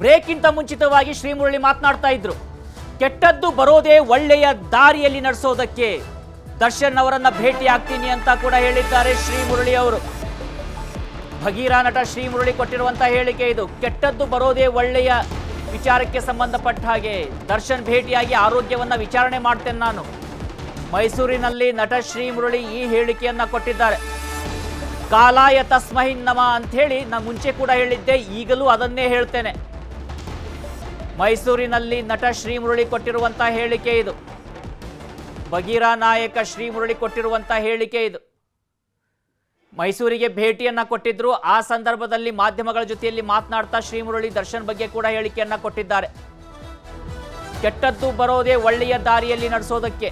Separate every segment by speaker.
Speaker 1: ಬ್ರೇಕ್ಗಿಂತ ಮುಂಚಿತವಾಗಿ ಶ್ರೀಮುರಳಿ ಮಾತನಾಡ್ತಾ ಇದ್ರು. ಕೆಟ್ಟದ್ದು ಬರೋದೇ ಒಳ್ಳೆಯ ದಾರಿಯಲ್ಲಿ ನಡೆಸೋದಕ್ಕೆ ದರ್ಶನ್ ಅವರನ್ನ ಭೇಟಿ ಆಗ್ತೀನಿ ಅಂತ ಕೂಡ ಹೇಳಿದ್ದಾರೆ ಶ್ರೀಮುರಳಿ ಅವರು. ಭಗೀರ ನಟ ಶ್ರೀಮುರಳಿ ಕೊಟ್ಟಿರುವಂತಹ ಹೇಳಿಕೆ ಇದು. ಕೆಟ್ಟದ್ದು ಬರೋದೇ ಒಳ್ಳೆಯ ವಿಚಾರಕ್ಕೆ ಸಂಬಂಧಪಟ್ಟ ಹಾಗೆ ದರ್ಶನ್ ಭೇಟಿಯಾಗಿ ಆರೋಗ್ಯವನ್ನ ವಿಚಾರಣೆ ಮಾಡ್ತೇನೆ ನಾನು. ಮೈಸೂರಿನಲ್ಲಿ ನಟ ಶ್ರೀಮುರಳಿ ಈ ಹೇಳಿಕೆಯನ್ನ ಕೊಟ್ಟಿದ್ದಾರೆ. ಕಾಲಾಯ ತಸ್ಮಹಿನ್ನಮ ಅಂತ ಹೇಳಿ ನಾನು ಮುಂಚೆ ಕೂಡ ಹೇಳಿದ್ದೆ, ಈಗಲೂ ಅದನ್ನೇ ಹೇಳ್ತೇನೆ. ಮೈಸೂರಿನಲ್ಲಿ ನಟ ಶ್ರೀಮುರಳಿ ಕೊಟ್ಟಿರುವಂತ ಹೇಳಿಕೆ ಇದು. ಬಗೀರಾ ನಾಯಕ ಶ್ರೀಮುರಳಿ ಕೊಟ್ಟಿರುವಂತ ಹೇಳಿಕೆ ಇದು. ಮೈಸೂರಿಗೆ ಭೇಟಿಯನ್ನ ಕೊಟ್ಟಿದ್ರು. ಆ ಸಂದರ್ಭದಲ್ಲಿ ಮಾಧ್ಯಮಗಳ ಜೊತೆಯಲ್ಲಿ ಮಾತನಾಡ್ತಾ ಶ್ರೀಮುರಳಿ ದರ್ಶನ್ ಬಗ್ಗೆ ಕೂಡ ಹೇಳಿಕೆಯನ್ನ ಕೊಟ್ಟಿದ್ದಾರೆ. ಕೆಟ್ಟದ್ದು ಬರೋದೇ ಒಳ್ಳೆಯ ದಾರಿಯಲ್ಲಿ ನಡೆಸೋದಕ್ಕೆ.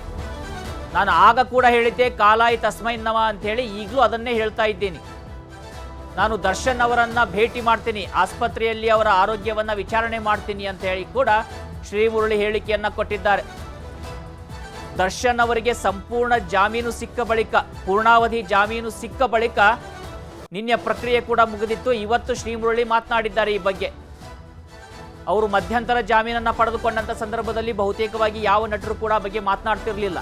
Speaker 1: ನಾನು ಆಗ ಕೂಡ ಹೇಳಿದ್ದೆ, ಕಾಲಾಯಿ ತಸ್ಮೈ ನಮ ಅಂತ ಹೇಳಿ ಈಗಲೂ ಅದನ್ನೇ ಹೇಳ್ತಾ ಇದ್ದೀನಿ. ನಾನು ದರ್ಶನ್ ಅವರನ್ನ ಭೇಟಿ ಮಾಡ್ತೀನಿ, ಆಸ್ಪತ್ರೆಯಲ್ಲಿ ಅವರ ಆರೋಗ್ಯವನ್ನ ವಿಚಾರಣೆ ಮಾಡ್ತೀನಿ ಅಂತ ಹೇಳಿ ಕೂಡ ಶ್ರೀಮುರಳಿ ಹೇಳಿಕೆಯನ್ನ ಕೊಟ್ಟಿದ್ದಾರೆ. ದರ್ಶನ್ ಅವರಿಗೆ ಸಂಪೂರ್ಣ ಜಾಮೀನು ಸಿಕ್ಕ ಬಳಿಕ, ಪೂರ್ಣಾವಧಿ ಜಾಮೀನು ಸಿಕ್ಕ ಬಳಿಕ ನಿನ್ನೆ ಪ್ರಕ್ರಿಯೆ ಕೂಡ ಮುಗಿದಿತ್ತು. ಇವತ್ತು ಶ್ರೀಮುರಳಿ ಮಾತನಾಡಿದ್ದಾರೆ ಈ ಬಗ್ಗೆ. ಅವರು ಮಧ್ಯಂತರ ಜಾಮೀನನ್ನು ಪಡೆದುಕೊಂಡಂತ ಸಂದರ್ಭದಲ್ಲಿ ಬಹುತೇಕವಾಗಿ ಯಾವ ನಟರು ಕೂಡ ಬಗ್ಗೆ ಮಾತನಾಡ್ತಿರಲಿಲ್ಲ.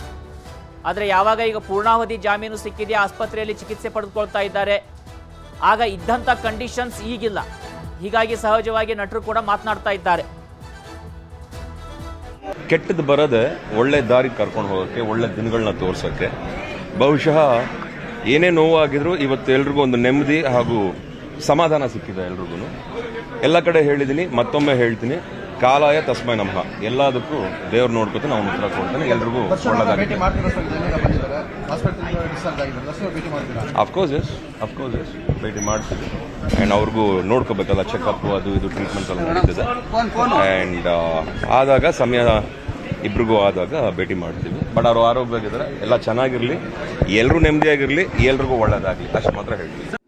Speaker 1: ಆದರೆ ಯಾವಾಗ ಈಗ ಪೂರ್ಣಾವಧಿ ಜಾಮೀನು ಸಿಕ್ಕಿದೆ, ಆಸ್ಪತ್ರೆಯಲ್ಲಿ ಚಿಕಿತ್ಸೆ ಪಡೆದುಕೊಳ್ತಾ ಇದ್ದಾರೆ ಆಗ ಇದ್ದಂಥ ಕಂಡೀಷನ್ಸ್ ಈಗಿಲ್ಲ. ಹೀಗಾಗಿ ಸಹಜವಾಗಿ ನಟರು ಕೂಡ ಮಾತನಾಡ್ತಾ ಇದ್ದಾರೆ.
Speaker 2: ಕೆಟ್ಟದ್ದು ಬರೋದೆ ಒಳ್ಳೆ ದಾರಿ ಕರ್ಕೊಂಡು ಹೋಗೋಕ್ಕೆ ಒಳ್ಳೆ ದಿನಗಳನ್ನ ತೋರ್ಸೋಕ್ಕೆ ಬಹುಶಃ ಏನೇ ನೋವಾಗಿದ್ರು ಇವತ್ತು ಎಲ್ರಿಗೂ ಒಂದು ನೆಮ್ಮದಿ ಹಾಗೂ ಸಮಾಧಾನ ಸಿಕ್ಕಿದೆ ಎಲ್ರಿಗೂ ಎಲ್ಲ ಕಡೆ ಹೇಳಿದ್ದೀನಿ ಮತ್ತೊಮ್ಮೆ ಹೇಳ್ತೀನಿ. ಕಾಲಾಯ ತಸ್ಮೈ ನಮಃ. ಎಲ್ಲದಕ್ಕೂ ದೇವ್ರು ನೋಡ್ಕೊತ ನಾವು ಉತ್ತರ ಕೊಡ್ತೇನೆ ಎಲ್ರಿಗೂ ಒಳ್ಳೆದಾಗಿ of course yes of course yes ಭೇಟಿ ಮಾಡ್ತೀವಿ. ಆ್ಯಂಡ್ ಅವ್ರಿಗೂ ನೋಡ್ಕೋಬೇಕಲ್ಲ ಚೆಕಪ್ ಅದು ಇದು ಟ್ರೀಟ್ಮೆಂಟ್ ಎಲ್ಲ ನಡೀತಿದೆ. ಆ್ಯಂಡ್ ಆದಾಗ ಸಮಯ ಇಬ್ರಿಗೂ ಆದಾಗ ಭೇಟಿ ಮಾಡ್ತೀವಿ. ಬಟ್ ಅವರು ಆರೋಗ್ಯವಾಗಿದ್ದಾರೆ. ಎಲ್ಲ ಚೆನ್ನಾಗಿರಲಿ. ಎಲ್ಲರೂ ನೆಮ್ಮದಿಯಾಗಿರಲಿ. ಎಲ್ರಿಗೂ ಒಳ್ಳೇದಾಗಲಿ. ಅಷ್ಟು ಮಾತ್ರ ಹೇಳ್ತೀವಿ.